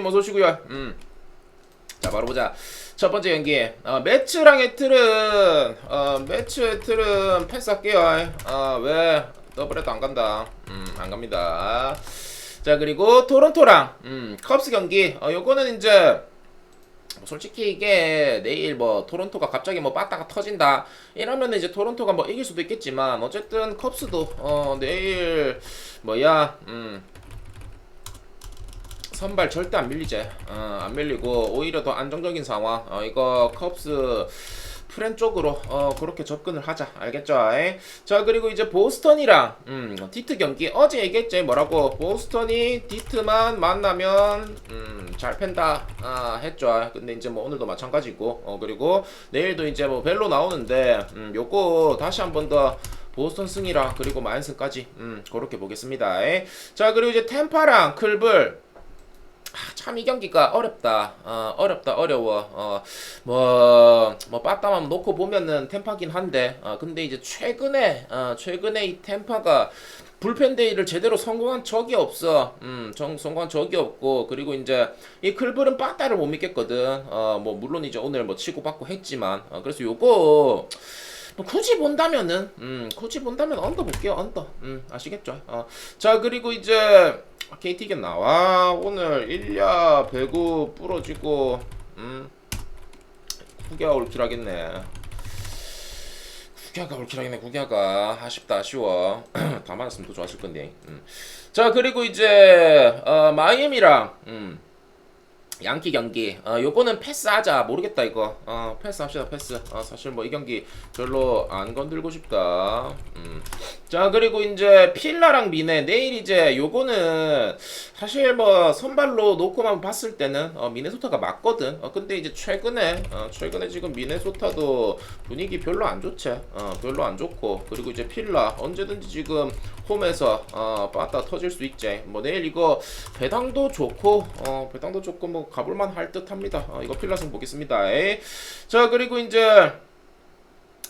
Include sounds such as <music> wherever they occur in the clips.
형님 어서 오시고요. 음. 자 바로 보자. 첫 번째 경기. 어, 매츠랑 애틀은 어, 매츠 애틀은 패스할게요. 어 왜 더블에도 안 간다. 음 안 갑니다. 자 그리고 토론토랑 음, 컵스 경기. 어 요거는 이제 뭐 솔직히 이게 내일 뭐 토론토가 갑자기 뭐 빠따가 터진다 이러면 이제 토론토가 뭐 이길 수도 있겠지만 어쨌든 컵스도 어 내일 뭐야 음 선발 절대 안 밀리지. 어, 안 밀리고 오히려 더 안정적인 상황. 어 이거 컵스 프렌 쪽으로 어 그렇게 접근을 하자. 알겠죠? 에이? 자 그리고 이제 보스턴이랑 음 디트 경기. 어제 얘기했지 뭐라고? 보스턴이 디트만 만나면 음 잘 팬다 아 했죠? 근데 이제 뭐 오늘도 마찬가지고. 어 그리고 내일도 이제 뭐 벨로 나오는데 음 요거 다시 한 번 더 보스턴 승이랑 그리고 마인승까지 음 그렇게 보겠습니다. 에이? 자 그리고 이제 템파랑 클블 참 이 경기가 어렵다. 어, 어렵다. 어려워. 어, 뭐, 뭐, 빠따만 놓고 보면은 템파긴 한데, 어, 근데 이제 최근에, 어, 최근에 이 템파가 불펜 데이를 제대로 성공한 적이 없어. 음, 정, 성공한 적이 없고, 그리고 이제 이 클블은 빠따를 못 믿겠거든. 어, 뭐, 물론 이제 오늘 뭐 치고받고 했지만, 어, 그래서 요거, 뭐 굳이 본다면은, 음, 굳이 본다면 언더 볼게요, 언더. 음, 아시겠죠? 어, 자, 그리고 이제, KT 겐 나와 오늘 1야 배구 부러지고 음 구기가 올킬하겠네 구기가 올킬하겠네 구기가 아쉽다 아쉬워 <clears throat> 다 맞았으면 더 좋았을 건데 음. 자 그리고 이제 어, 마이애미랑 음. 양키 경기. 어 요거는 패스하자. 모르겠다 이거. 어 패스합시다 패스. 어 사실 뭐 이 경기 별로 안 건들고 싶다. 음 자 그리고 이제 필라랑 미네. 내일 이제 요거는 사실 뭐 선발로 놓고만 봤을 때는 어 미네소타가 맞거든. 어 근데 이제 최근에 어 최근에 지금 미네소타도 분위기 별로 안 좋지. 어 별로 안 좋고. 그리고 이제 필라 언제든지 지금 홈에서 어 빠따 터질 수 있지. 뭐 내일 이거 배당도 좋고 어 배당도 좋고 뭐 가볼만 할 듯합니다. 어 이거 필라승 보겠습니다. 에이. 자 그리고 이제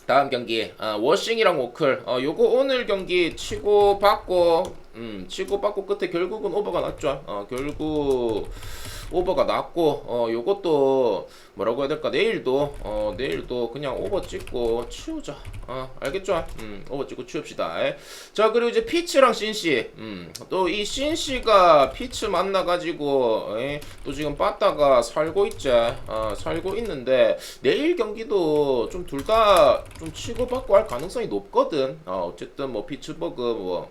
다음 경기. 어, 워싱이랑 오클. 어 요거 오늘 경기 치고 받고 음 치고 받고 끝에 결국은 오버가 났죠. 어 결국 오버가 났고 어 요것도 뭐라고 해야 될까? 내일도 어 내일도 그냥 오버 찍고 치우자. 어 알겠죠? 음 오버 찍고 치웁시다. 에. 자 그리고 이제 피츠랑 신씨. 음 또 이 신씨가 피츠 만나 가지고 에, 또 지금 빠따가 살고 있지 어 살고 있는데 내일 경기도 좀 둘다좀 치고 받고 할 가능성이 높거든. 어 어쨌든 뭐 피츠버그 뭐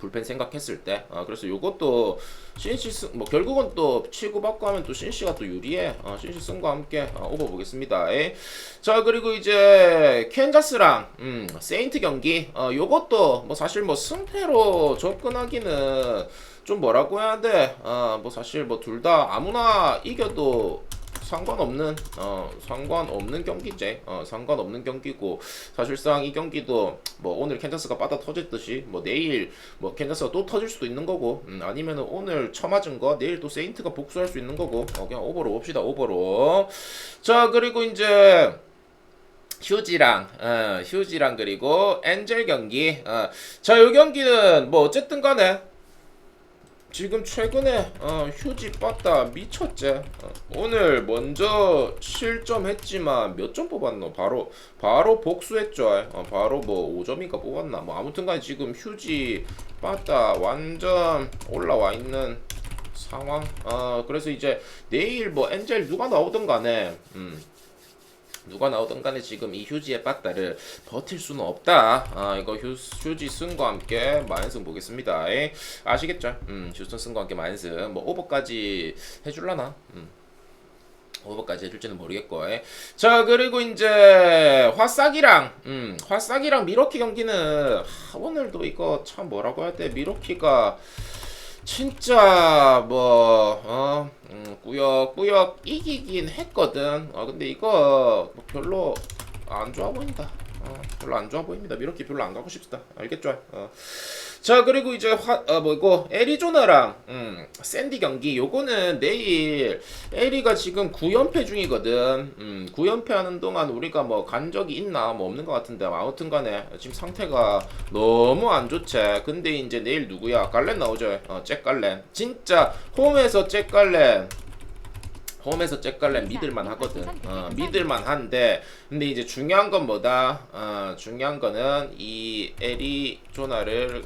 불펜 생각했을 때 어, 그래서 요것도 신시 승, 뭐 결국은 또 치고 받고 하면 또 신시가 또 유리해 어, 신시 승과 함께 어, 오버 보겠습니다 에이. 자 그리고 이제 캔자스랑 음, 세인트 경기 어, 요것도 뭐 사실 뭐 승패로 접근하기는 좀 뭐라고 해야 돼? 어, 뭐 사실 뭐 둘 다 아무나 이겨도 상관없는 어 상관없는 경기제 어 상관없는 경기고 사실상 이 경기도 뭐 오늘 캔자스가 빠다 터졌듯이 뭐 내일 뭐 캔자스가 또 터질 수도 있는 거고 음, 아니면은 오늘 처맞은 거 내일 또 세인트가 복수할 수 있는 거고 어 그냥 오버로 봅시다 오버로. 자 그리고 이제 휴지랑 어, 휴지랑 그리고 엔젤 경기 어, 자이 경기는 뭐 어쨌든 간에 지금 최근에 어, 휴지 빠따 미쳤지. 어, 오늘 먼저 실점했지만 몇 점 뽑았노? 바로 바로 복수했죠. 어, 바로 뭐 5점인가 뽑았나? 뭐 아무튼간에 지금 휴지 빠따 완전 올라와 있는 상황. 어 그래서 이제 내일 뭐 엔젤 누가 나오든 간에 음. 누가 나오든 간에 지금 이 휴지의 빠따를 버틸 수는 없다. 아, 이거 휴, 휴지 승과 함께 마인승 보겠습니다. 에? 아시겠죠? 음, 휴스턴 승과 함께 마인승. 뭐 오버까지 해줄라나? 음. 오버까지 해줄지는 모르겠고. 에? 자, 그리고 이제 화싹이랑 음, 화싹이랑 미러키 경기는 하, 오늘도 이거 참 뭐라고 해야 돼? 미러키가 진짜 뭐 어, 음, 꾸역꾸역 이기긴 했거든. 어 근데 이거 뭐 별로 안 좋아 보인다. 어, 별로 안 좋아 보입니다. 미러키 별로 안 가고 싶다. 알겠죠? 어. 자 그리고 이제 화, 어, 뭐고 애리조나랑 음, 샌디 경기 요거는 내일 에리가 지금 9연패 중이거든. 음, 9연패 하는 동안 우리가 뭐 간 적이 있나 뭐 없는 것 같은데 아무튼 간에 지금 상태가 너무 안 좋지. 근데 이제 내일 누구야? 갈렌 나오죠. 어, 잭 갈렌. 진짜 홈에서 잭 갈렌. 홈에서 잭갈렌 믿을만 하거든. 어, 믿을만 한데, 근데 이제 중요한 건 뭐다? 어, 중요한 거는 이 애리조나를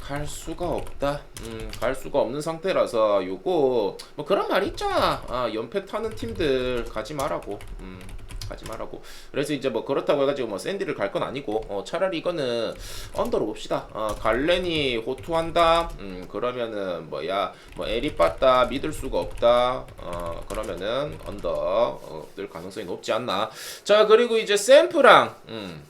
갈 수가 없다. 음, 갈 수가 없는 상태라서 요거 뭐 그런 말 있잖아. 아, 연패 타는 팀들 가지 말라고. 음. 가지 말라고. 그래서 이제 뭐 그렇다고 해가지고 뭐 샌디를 갈 건 아니고 어, 차라리 이거는 언더로 봅시다. 어, 갈렌이 호투한다. 음, 그러면은 뭐야 뭐 에리 빠따 믿을 수가 없다. 어, 그러면은 언더 어, 뜰 가능성이 높지 않나. 자 그리고 이제 샘프랑 음.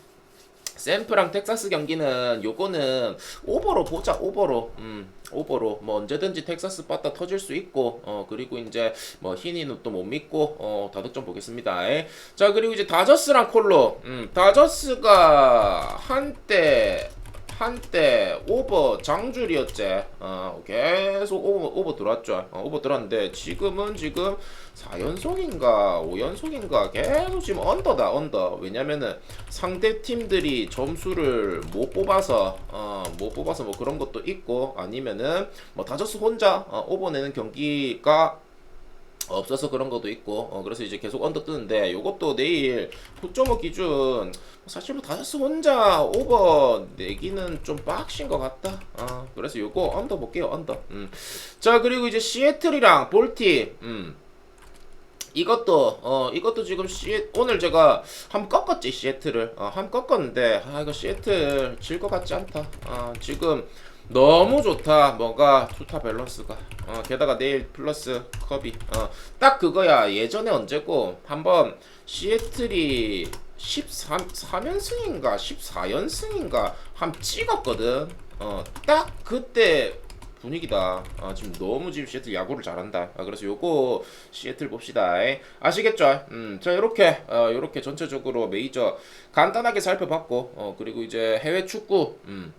샘프랑 텍사스 경기는 요거는 오버로 보자 오버로 음 오버로 뭐 언제든지 텍사스 빠따 터질 수 있고 어 그리고 이제 뭐 히니는 또 못 믿고 어 다득점 보겠습니다 에. 자 그리고 이제 다저스랑 콜로 음 다저스가 한때 한때 오버 장줄이었지. 어, 계속 오버, 오버 들어왔죠. 어, 오버 들어왔는데 지금은 지금 4연속인가 5연속인가 계속 지금 언더다 언더. 왜냐면은 상대 팀들이 점수를 못 뽑아서 어, 못 뽑아서 뭐 그런 것도 있고 아니면은 뭐 다저스 혼자 어, 오버 내는 경기가 없어서 그런 것도 있고 어, 그래서 이제 계속 언더 뜨는데 요것도 내일 9.5 기준 사실 뭐 다저스 혼자 오버 내기는 좀 빡신 것 같다 어, 그래서 요거 언더 볼게요 언더 음. 자 그리고 이제 시애틀이랑 볼티 음. 이것도 어 이것도 지금 시 오늘 제가 한번 꺾었지 시애틀을 어 한번 꺾었는데 아 이거 시애틀 질 것 같지 않다 아 지금 너무 좋다 뭐가 투타 밸런스가 어 게다가 내일 플러스 컵이 어 딱 그거야 예전에 언제고 한번 시애틀이 13 4연승인가 14연승인가 한 찍었거든 어 딱 그때 분위기다. 아, 지금 너무 지금 시애틀 야구를 잘한다. 아, 그래서 요거 시애틀 봅시다. 에. 아시겠죠? 음, 자 이렇게 어, 이렇게 전체적으로 메이저 간단하게 살펴봤고, 어, 그리고 이제 해외 축구, 음,